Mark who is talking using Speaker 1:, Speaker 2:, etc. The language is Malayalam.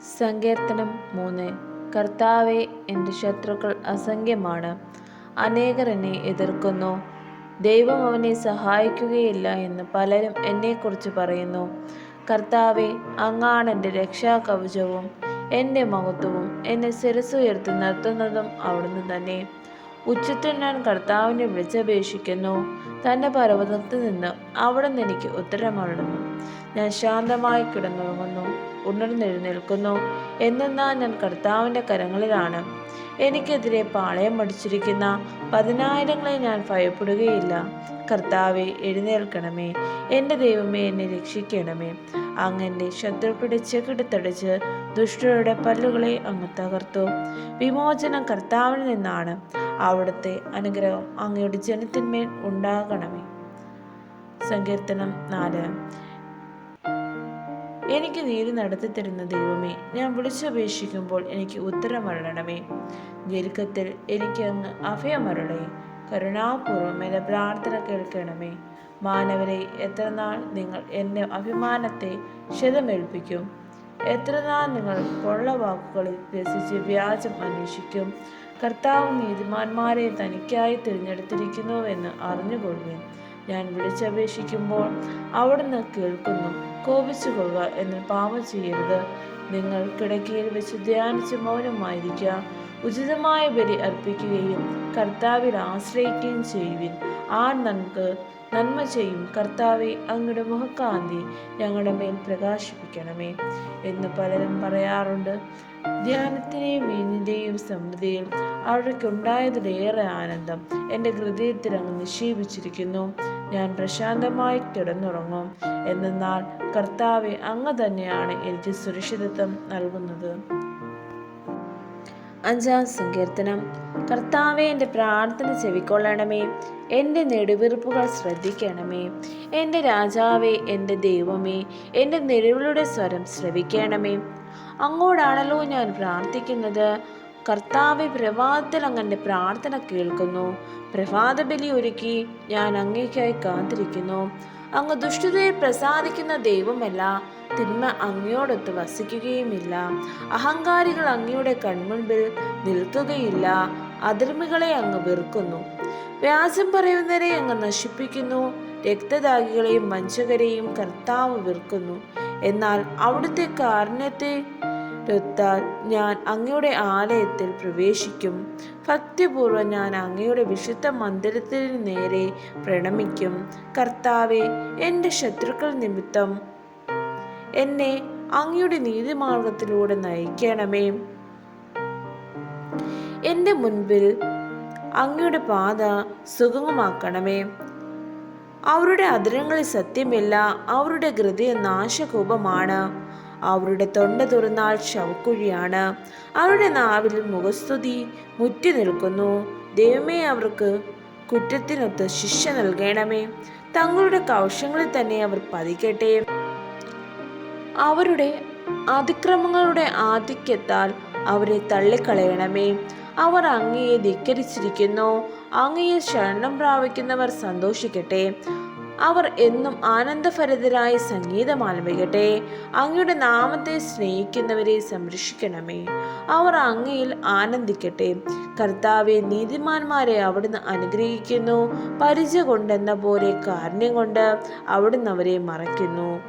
Speaker 1: സങ്കീർത്തനം മൂന്ന്. കർത്താവെ എന്റെ ശത്രുക്കൾ അസംഖ്യമാണ്. അനേകർ എന്നെ എതിർക്കുന്നു. ദൈവം അവനെ സഹായിക്കുകയില്ല എന്ന് പലരും എന്നെക്കുറിച്ച് പറയുന്നു. കർത്താവെ അങ്ങാണ് എന്റെ രക്ഷാകവചവും. എന്റെ മഹത്വവും എന്നെ ശിരസുയർത്തി നിർത്തുന്നതും അവിടുന്ന് തന്നെ. ഉച്ചത്തിൽ ഞാൻ കർത്താവിനെ വിളിച്ചപേക്ഷിക്കുന്നു. തന്റെ പർവതത്തിൽ നിന്ന് അവിടുന്ന് എനിക്ക് ഉത്തരമരുളുന്നു. ഞാൻ ശാന്തമായി കിടന്നുറങ്ങുന്നു. ഉണർന്നെഴുന്നേൽക്കുന്നു. എന്തെന്നാൽ ഞാൻ കർത്താവിന്റെ കരങ്ങളിലാണ്. എനിക്കെതിരെ പാളയം അടിച്ചിരിക്കുന്ന പതിനായിരങ്ങളെ ഞാൻ ഭയപ്പെടുകയില്ല. കർത്താവെ എഴുന്നേൽക്കണമേ. എന്റെ ദൈവമേ എന്നെ രക്ഷിക്കണമേ. അങ്ങന്റെ ശത്രുക്കളുടെ ചെകിടത്തടിച്ച് ദുഷ്ടരുടെ പല്ലുകളെ അങ്ങ് തകർത്തു. വിമോചനം കർത്താവിൽ നിന്നാണ്. അവിടുത്തെ അനുഗ്രഹം അങ്ങയുടെ ജനത്തിന്മേൽ ഉണ്ടാകണമേ. സങ്കീർത്തനം നാല്. എനിക്ക് നീതി നടത്തി തരുന്ന ദൈവമേ ഞാൻ വിളിച്ചപേക്ഷിക്കുമ്പോൾ എനിക്ക് ഉത്തരം ദീർഘത്തിൽ എനിക്ക് അങ്ങ് അഭയമരുളേ. കരുണാപൂർവം എന്റെ പ്രാർത്ഥന കേൾക്കണമേ. മാനവരെ എത്ര നാൾ നിങ്ങൾ എന്റെ അഭിമാനത്തെ ക്ഷതമേൽപ്പിക്കും? എത്ര നാൾ നിങ്ങൾ കൊള്ളവാക്കുകളിൽ രസിച്ച് വ്യാജം അന്വേഷിക്കും? കർത്താവ് നീതിമാന്മാരെ തനിക്കായി തിരഞ്ഞെടുത്തിരിക്കുന്നുവെന്ന് അറിഞ്ഞുകൊള്ളുകയും ഞാൻ വിളിച്ചപേക്ഷിക്കുമ്പോൾ അവിടുന്ന് കേൾക്കുന്നു കോപിച്ചുകൊള്ളുക എന്ന് പാപം ചെയ്യരുത്. നിങ്ങൾ കിടക്കയിൽ വെച്ച് ധ്യാനിച്ച് മൗനമായിരിക്കുക. ഉചിതമായ ബലി അർപ്പിക്കുകയും കർത്താവിൽ ആശ്രയിക്കുകയും ചെയ്യുവിൻ. ആർ നമുക്ക് നന്മ ചെയ്യും. കർത്താവെ അങ്ങയുടെ മുഖക്കാന്തി ഞങ്ങളുടെ മേൽ പ്രകാശിപ്പിക്കണമേ എന്ന് പലരും പറയാറുണ്ട്. ധ്യാനത്തിനെയും വീഞ്ഞിന്റെയും സമൃദ്ധിയിൽ അവർക്കുണ്ടായതിലേറെ ആനന്ദം എന്റെ ഹൃദയത്തിൽ അങ്ങ് നിക്ഷേപിച്ചിരിക്കുന്നു. ഞാൻ പ്രശാന്തമായി കിടന്നുറങ്ങും. എന്നാൽ കർത്താവെ അങ്ങ് തന്നെയാണ് എനിക്ക് സുരക്ഷിതത്വം നൽകുന്നത്. അഞ്ചാം സങ്കീർത്തനം. കർത്താവെ എന്റെ പ്രാർത്ഥന ചെവിക്കൊള്ളണമേ. എന്റെ നെടുവീർപ്പുകൾ ശ്രദ്ധിക്കണമേ. എന്റെ രാജാവേ എന്റെ ദൈവമേ എന്റെ നെടുവിളുടെ സ്വരം ശ്രവിക്കണമേ. അങ്ങോടാണല്ലോ ഞാൻ പ്രാർത്ഥിക്കുന്നത്. കർത്താവെ പ്രഭാതത്തിൽ അങ്ങന്റെ പ്രാർത്ഥന കേൾക്കുന്നു. പ്രഭാത ബലി ഒരുക്കി ഞാൻ അങ്ങേക്കായി കാത്തിരിക്കുന്നു. അങ്ങ് ദുഷ്ടതയെ പ്രസാദിക്കുന്ന ദൈവമല്ല. തിന്മ അങ്ങയോടൊത്ത് വസിക്കുകയുമില്ല. അഹങ്കാരികൾ അങ്ങയുടെ കൺമുൻപിൽ നിൽക്കുകയില്ല. അധർമ്മികളെ അങ്ങ് വെറുക്കുന്നു. വ്യാസം പറയുന്നവരെ അങ്ങ് നശിപ്പിക്കുന്നു. രക്തദാഹികളെയും വഞ്ചകരെയും കർത്താവ് വെറുക്കുന്നു. എന്നാൽ അവിടുത്തെ കാരുണ്യത്തെ ൊത്താൽ ഞാൻ അങ്ങയുടെ ആലയത്തിൽ പ്രവേശിക്കും. ഭക്തിപൂർവം ഞാൻ അങ്ങയുടെ വിശുദ്ധ മന്ദിരത്തിന് നേരെ പ്രണമിക്കും. കർത്താവെ എന്റെ ശത്രുക്കൾ നിമിത്തം എന്നെ അങ്ങയുടെ നീതിമാർഗത്തിലൂടെ നയിക്കണമേ. എന്റെ മുൻപിൽ അങ്ങയുടെ പാത സുഗമമാക്കണമേ. അവരുടെ അതിരങ്ങളിൽ സത്യമില്ല അവരുടെ ഹൃദയ നാശകൂപമാണ്. അവരുടെ തൊണ്ട തുറന്നാൽ ശവക്കുഴിയാണ്. അവരുടെ നാവിൽ മുഖസ്തുതി മുറ്റി നിൽക്കുന്നു. ദൈവമേ അവർക്ക് കുറ്റത്തിനൊത്ത് ശിക്ഷ നൽകണമേ. തങ്ങളുടെ കൗശങ്ങളിൽ തന്നെ അവർ പതിക്കട്ടെ. അവരുടെ അതിക്രമങ്ങളുടെ ആധിക്യത്താൽ അവരെ തള്ളിക്കളയണമേ. അവർ അങ്ങയെ ധിക്കരിച്ചിരിക്കുന്നു. അങ്ങയെ ശരണം പ്രാപിക്കുന്നവർ സന്തോഷിക്കട്ടെ. അവർ എന്നും ആനന്ദഭരിതരായ സംഗീതം ആലപിക്കട്ടെ. അങ്ങയുടെ നാമത്തെ സ്നേഹിക്കുന്നവരെ സംരക്ഷിക്കണമേ. അവർ അങ്ങയിൽ ആനന്ദിക്കട്ടെ. കർത്താവെ നീതിമാന്മാരെ അവിടുന്ന് അനുഗ്രഹിക്കുന്നു. പരിചയ കൊണ്ടെന്ന പോലെ കാരുണ്യം കൊണ്ട് അവിടുന്ന് അവരെ മറയ്ക്കുന്നു.